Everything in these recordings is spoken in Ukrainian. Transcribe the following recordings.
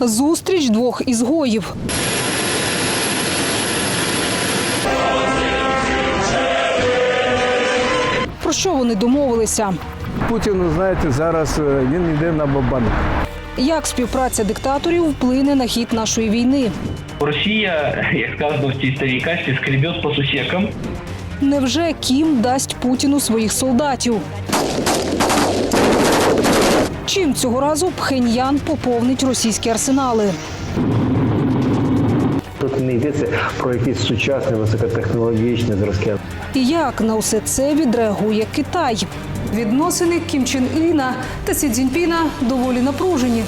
Зустріч двох ізгоїв. Про що вони домовилися? Путін, знаєте, зараз е, він йде на бабанк. Як співпраця диктаторів вплине на хід нашої війни? Росія, як сказано в цій старій касті, скребет по сусекам. Невже Кім дасть Путіну своїх солдатів? Чим цього разу Пхеньян поповнить російські арсенали? Тут не йдеться про якісь сучасні високотехнологічні зразки. І як на усе це відреагує Китай? Відносини Кім Чен Іна та Сі Цзіньпіна доволі напружені.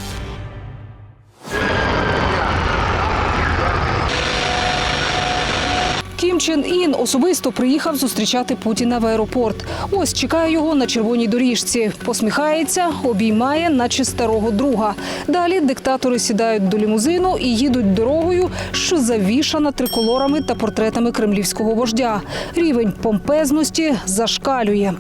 Чен Ін особисто приїхав зустрічати Путіна в аеропорт. Ось чекає його на червоній доріжці. Посміхається, обіймає, наче старого друга. Далі диктатори сідають до лімузину і їдуть дорогою, що завішана триколорами та портретами кремлівського вождя. Рівень помпезності зашкалює.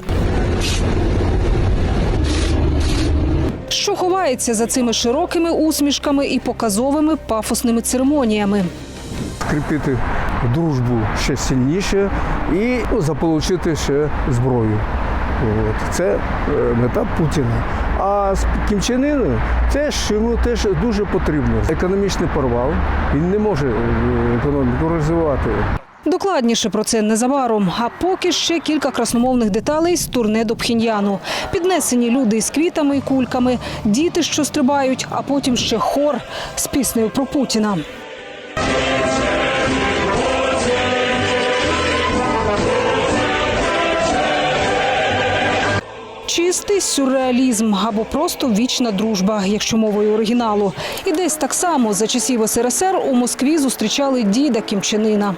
Що ховається за цими широкими усмішками і показовими пафосними церемоніями? Скріпити дружбу ще сильніше і ну, заполучити ще зброю. От. Це е, мета Путіна. А з Кім Чен Іном це йому теж дуже потрібно. Економічний порвал. Він не може е, економіку розвивати. Докладніше про це незабаром. А поки ще кілька красномовних деталей з турне до Пхіньяну. Піднесені люди із квітами і кульками, діти, що стрибають, а потім ще хор з піснею про Путіна. Чистий сюрреалізм або просто вічна дружба, якщо мовою оригіналу. І десь так само за часів СРСР у Москві зустрічали діда Кімчанина.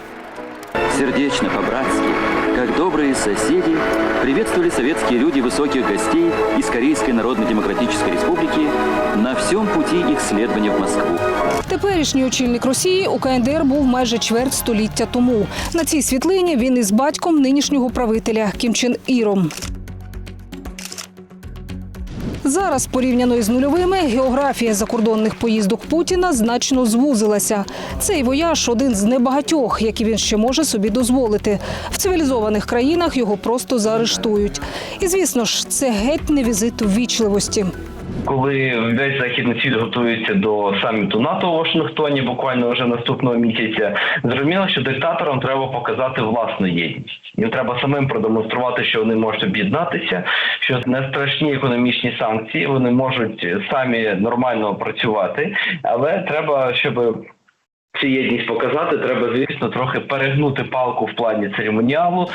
Сердечно, по-братски, как добрые соседи, приветствовали советские люди высоких гостей из Корейской Народно-Демократической Республики на всем пути их следования в Москву. Теперішній очільник Росії у КНДР був майже чверть століття тому. На цій світлині він із батьком нинішнього правителя Кім Чен Іром. Зараз, порівняно із нульовими, географія закордонних поїздок Путіна значно звузилася. Цей вояж один з небагатьох, які він ще може собі дозволити. В цивілізованих країнах його просто заарештують. І звісно ж, це геть не візит ввічливості. Коли весь західний світ готується до саміту НАТО у Вашингтоні, буквально вже наступного місяця, зрозуміло, що диктаторам треба показати власну єдність. Їм треба самим продемонструвати, що вони можуть об'єднатися, що не страшні економічні санкції, вони можуть самі нормально працювати, але треба, щоб цю єдність показати, треба, звісно, трохи перегнути палку в плані церемоніалу.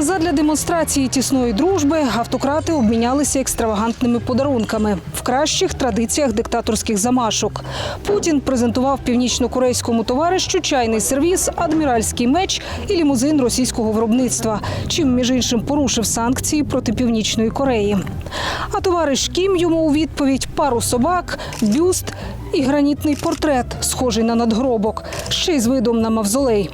Задля демонстрації тісної дружби автократи обмінялися екстравагантними подарунками в кращих традиціях диктаторських замашок. Путін презентував північно-корейському товаришу чайний сервіс, адміральський меч і лімузин російського виробництва, чим між іншим порушив санкції проти північної Кореї. А товариш Кім йому у відповідь пару собак, бюст і гранітний портрет, схожий на надгробок, ще й з видом на мавзолей.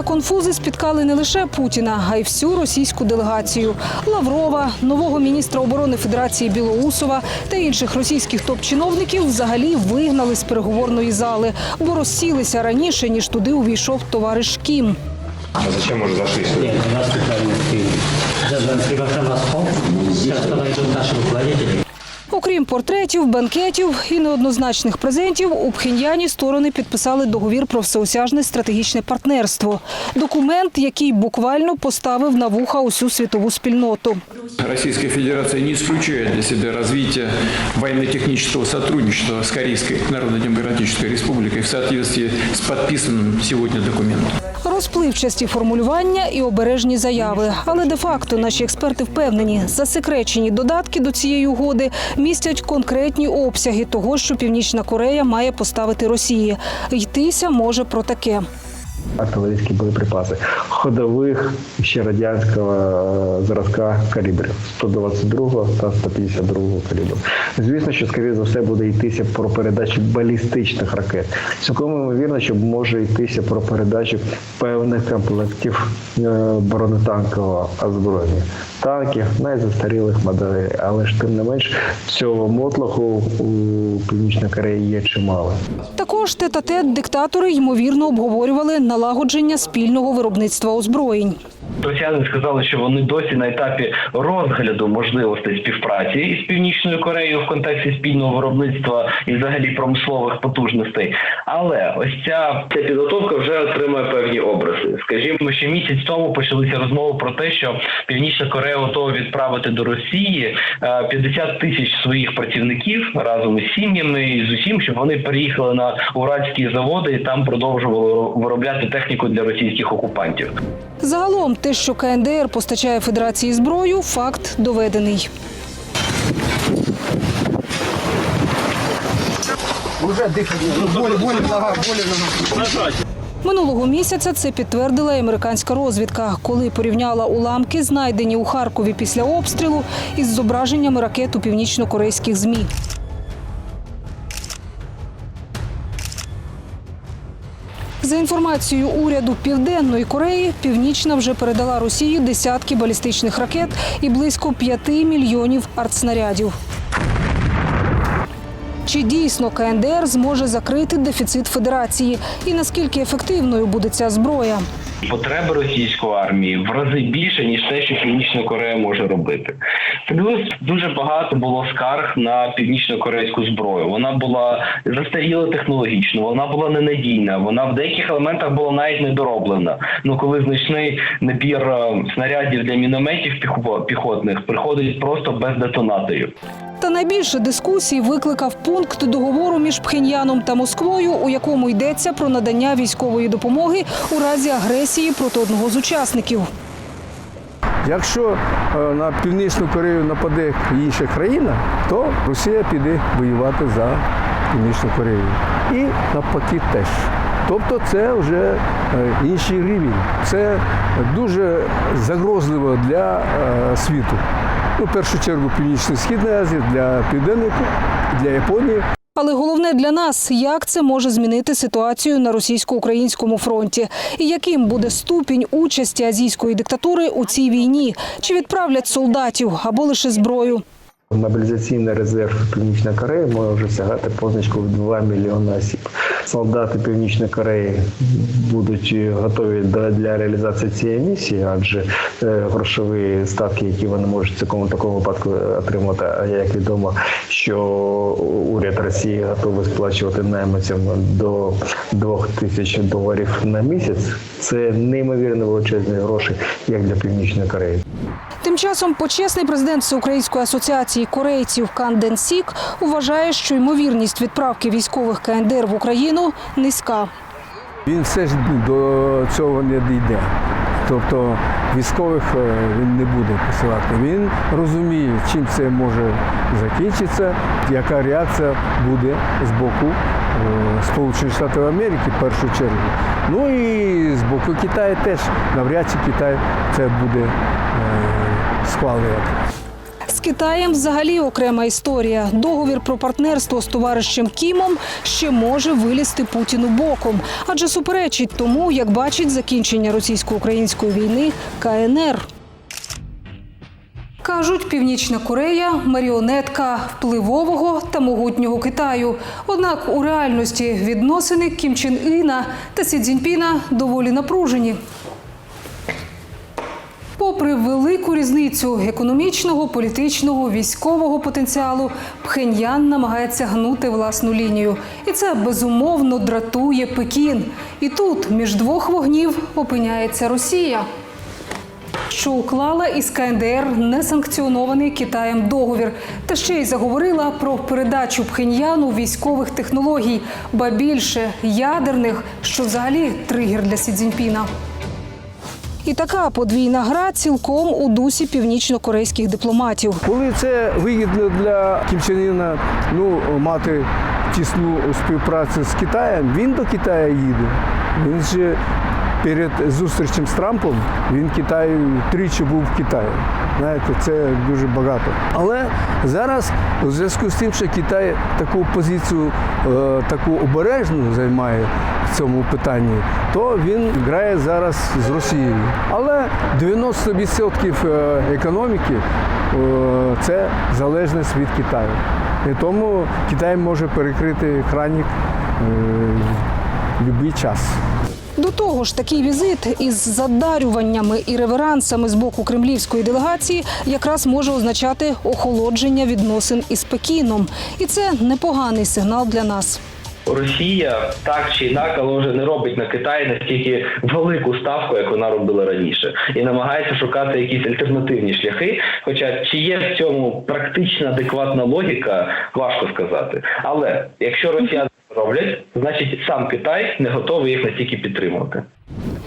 Та конфузи спіткали не лише Путіна, а й всю російську делегацію Лаврова, нового міністра оборони Федерації Білоусова та інших російських топ-чиновників взагалі вигнали з переговорної зали, бо розсілися раніше ніж туди увійшов товариш Кім. А зачем уже зашли сюда? Нет, у нас специальный Президент приглашал нас в холл. Сейчас подойдут наши руководители. Окрім портретів, банкетів і неоднозначних презентів, у Пхеньяні сторони підписали договір про всеосяжне стратегічне партнерство. Документ, який буквально поставив на вуха усю світову спільноту. Российская Федерация не исключает для себя развитие военно-технического сотрудничества с Корейской Народно-Демократической Республикой в соответствии с подписанным сегодня документом. Розпливчасті формулювання і обережні заяви. Але де-факто наші експерти впевнені, засекречені додатки до цієї угоди містять конкретні обсяги того, що Північна Корея має поставити Росії. Йтися може про таке. Артилерійські боєприпаси ходових ще радянського е, зразка калібрів 122 та 152 калібру. Звісно, що скоріше за все буде йтися про передачу балістичних ракет. Цілком ймовірно, що може йтися про передачу певних комплектів е, бронетанкового озброєння. Танків, найзастарілих моделей. Але ж тим не менш цього мотлоху у Північної Кореї є чимало. Також тет-а-тет диктатори ймовірно обговорювали налагодження спільного виробництва озброєнь. Росіяни сказали, що вони досі на етапі розгляду можливостей співпраці із північною Кореєю в контексті спільного виробництва і взагалі промислових потужностей. Але ось ця, ця підготовка вже отримує певні образи. Скажімо, ще місяць тому почалися розмови про те, що Північна Корея готова відправити до Росії е, 50 тисяч своїх працівників разом із сім'ями і з усім, щоб вони переїхали на уральські заводи і там продовжували виробляти техніку для російських окупантів. Загалом, те, що КНДР постачає Федерації зброю, факт доведений. Минулого місяця це підтвердила і американська розвідка, коли порівняла уламки, знайдені у Харкові після обстрілу, із зображеннями ракет у північно-корейських змі. За інформацією уряду Південної Кореї, Північна вже передала Росії десятки балістичних ракет і близько 5 мільйонів артснарядів. Чи дійсно КНДР зможе закрити дефіцит федерації? І наскільки ефективною буде ця зброя? Потреби російської армії в рази більше ніж те, що Північна Корея може робити. Плюс дуже багато було скарг на північно-корейську зброю. Вона була застаріла технологічно, вона була ненадійна. Вона в деяких елементах була навіть недороблена. Ну коли значний набір е, снарядів для мінометів піхо- піхотних приходить просто без детонаторів. Та найбільше дискусій викликав пункт договору між Пхеньяном та Москвою, у якому йдеться про надання військової допомоги у разі агресії проти одного з учасників. Якщо е, на Північну Корею нападе інша країна, то Росія піде воювати за Північну Корею. І навпаки теж. Тобто це вже е, інший рівень. Це дуже загрозливо для е, світу. Ну, в першу чергу Північно-Східної Азії, для Південної, для Японії. Але головне для нас, як це може змінити ситуацію на російсько-українському фронті, і яким буде ступінь участі азійської диктатури у цій війні, чи відправлять солдатів або лише зброю. Мобілізаційний резерв Північної Кореї може вже сягати позначку в 2 мільйони осіб. Солдати Північної Кореї будуть готові для реалізації цієї місії, адже е, грошові ставки, які вони можуть в такому такому випадку отримати, а як відомо, що уряд Росії готовий сплачувати найманцям до 2 тисяч доларів на місяць. Це неймовірно величезні гроші, як для Північної Кореї. Тим часом почесний президент Всеукраїнської асоціації корейців Кан Ден Сік вважає, що ймовірність відправки військових КНДР в Україну низька. Він все ж до цього не дійде. Тобто військових е, він не буде посилати. Він розуміє, чим це може закінчитися, яка реакція буде з боку е, Сполучених Штатів Америки в першу чергу. Ну і з боку Китаю теж навряд чи Китай це буде е, схвалювати. Китаєм взагалі окрема історія. Договір про партнерство з товаришем Кімом ще може вилізти Путіну боком, адже суперечить тому, як бачить закінчення російсько-української війни КНР. Кажуть, Північна Корея маріонетка впливового та могутнього Китаю. Однак у реальності відносини Кім Чен Іна та Сі Цзіньпіна доволі напружені. Попри велику різницю економічного, політичного, військового потенціалу, Пхеньян намагається гнути власну лінію, і це безумовно дратує Пекін. І тут між двох вогнів опиняється Росія, що уклала із КНДР несанкціонований Китаєм договір, та ще й заговорила про передачу Пхеньяну військових технологій, ба більше ядерних, що взагалі тригер для Сі Цзіньпіна. І така подвійна гра цілком у дусі північно-корейських дипломатів. Коли це вигідно для Кімчанина, ну, мати тісну співпрацю з Китаєм, він до Китаю їде. Він же перед зустрічем з Трампом він Китаю тричі був в Китаї. Знаєте, це дуже багато. Але зараз у зв'язку з тим, що Китай таку позицію е, таку обережну займає в цьому питанні, то він грає зараз з Росією. Але 90% е, економіки е, це залежність від Китаю. І тому Китай може перекрити хранник в будь-який час. До того ж, такий візит із задарюваннями і реверансами з боку кремлівської делегації якраз може означати охолодження відносин із Пекіном, і це непоганий сигнал для нас. Росія так чи інак, але вже не робить на Китай настільки велику ставку, як вона робила раніше, і намагається шукати якісь альтернативні шляхи. Хоча чи є в цьому практична адекватна логіка, важко сказати. Але якщо росіяни це роблять, значить сам Китай не готовий їх настільки підтримувати.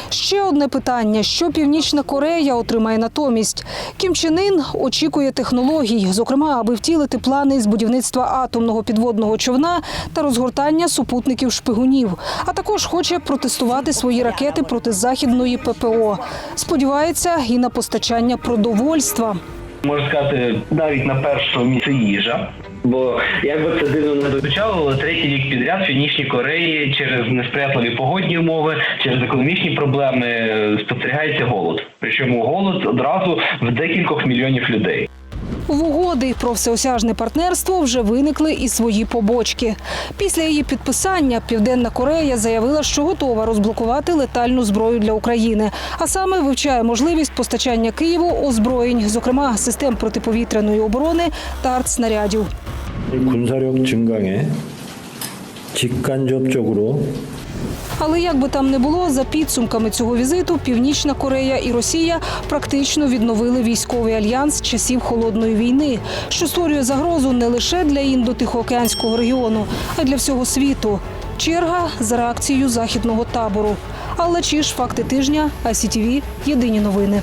Ще одне питання: що Північна Корея отримає натомість? Кім Чен Ін очікує технологій, зокрема, аби втілити плани з будівництва атомного підводного човна та розгортання супутників шпигунів. А також хоче протестувати свої ракети проти західної ППО. Сподівається і на постачання продовольства. Можна сказати, навіть на першому місці їжа. Бо як би це дивно не звучало, але третій рік підряд Північній Кореї через несприятливі погодні умови, через економічні проблеми е, спостерігається голод. Причому голод одразу в декількох мільйонів людей. В угоди про всеосяжне партнерство вже виникли і свої побочки. Після її підписання Південна Корея заявила, що готова розблокувати летальну зброю для України, а саме вивчає можливість постачання Києву озброєнь, зокрема систем протиповітряної оборони та артснарядів. 군사력 증강에 직간접적으로 але як би там не було, за підсумками цього візиту Північна Корея і Росія практично відновили військовий альянс часів холодної війни, що створює загрозу не лише для індо-тихоокеанського регіону, а й для всього світу. Черга за реакцією західного табору. Але чи ж факти тижня, АСІТІВІ Єдині новини.